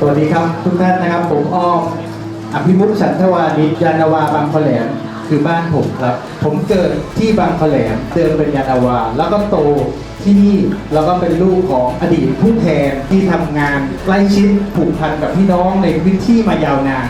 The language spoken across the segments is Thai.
สวัสดีครับทุกท่านนะครับ ผมอ้อมอภิมุขฉันทวานิชยานาวาบางขแหลมคือบ้านผมครับ ผมเกิดที่บางขแหลมเดิมเป็นยานนาวา แล้วก็โตที่นี่แล้วก็เป็นลูกของอดีตผู้แทนที่ทำงานใกล้ชิดผูกพันกับพี่น้องในพื้นที่มายาวนาน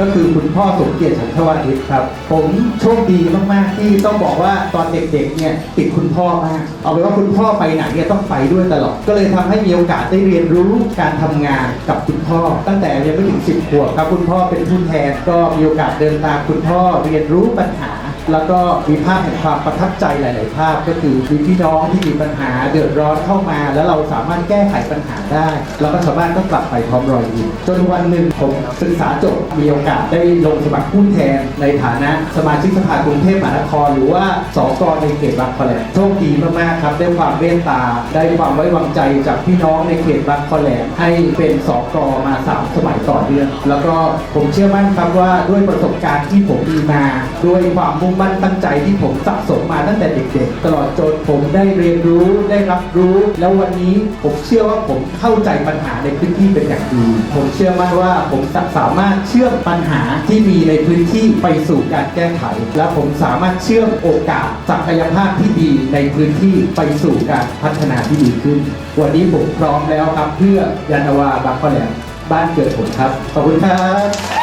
ก็คือคุณพ่อสมเกียรติฉันทวานิชครับ ผมโชคดีมาก ๆ ที่ต้องบอกว่าตอนเด็ก ๆ เนี่ยติดคุณพ่อมาก เอาเป็นว่าคุณพ่อไปไหนเนี่ยต้องไปด้วยตลอด ก็เลยทำให้มีโอกาสได้เรียนรู้การทำงานกับคุณพ่อ ตั้งแต่ยังไม่ถึง 10 ขวบครับ คุณพ่อเป็นผู้แทนก็มีโอกาสเดินตามคุณพ่อเรียนรู้ปัญหา แล้วก็มีภาพแห่งความประทับใจหลาย ๆ ภาพ ก็คือมีพี่น้องที่มีปัญหาเดือดร้อนเข้ามา แล้วเราสามารถแก้ไขปัญหาได้ แล้วก็ชาวบ้านก็กลับไปพร้อมรอยยิ้มจนวันหนึ่งผมศึกษาจบมีโอกาสได้ลงสมัครผู้แทนในฐานะสมาชิกสภากรุงเทพมหานคร หรือว่าสกในเขตบางคอแหลมโชคดีมาก ๆ ครับ ได้ความเมตตา ได้ความไว้วางใจจากพี่น้องในเขตบางคอแหลมให้เป็นสกมาสามสมัยต่อเนื่องแล้วก็ผมเชื่อมั่นครับว่าด้วยประสบการณ์ที่ผมมีมาด้วยความมุ่งมั่นตั้งใจที่ผมสะสมมาตั้งแต่เด็กๆ ตลอดจนผมได้เรียนรู้ได้รับรู้ แล้ววันนี้ผมเชื่อว่าผมเข้าใจปัญหาในพื้นที่เป็นอย่างดี ผมเชื่อมั่นว่าผมจะสามารถเชื่อมปัญหาที่มีในพื้นที่ไปสู่การแก้ไข และผมสามารถเชื่อมโอกาสศักยภาพที่ดีในพื้นที่ไปสู่การพัฒนาที่ดีขึ้น วันนี้ผมพร้อมแล้วครับเพื่อยานาวาบางขอแหลมบ้านเกิดผมครับ ขอบคุณครับ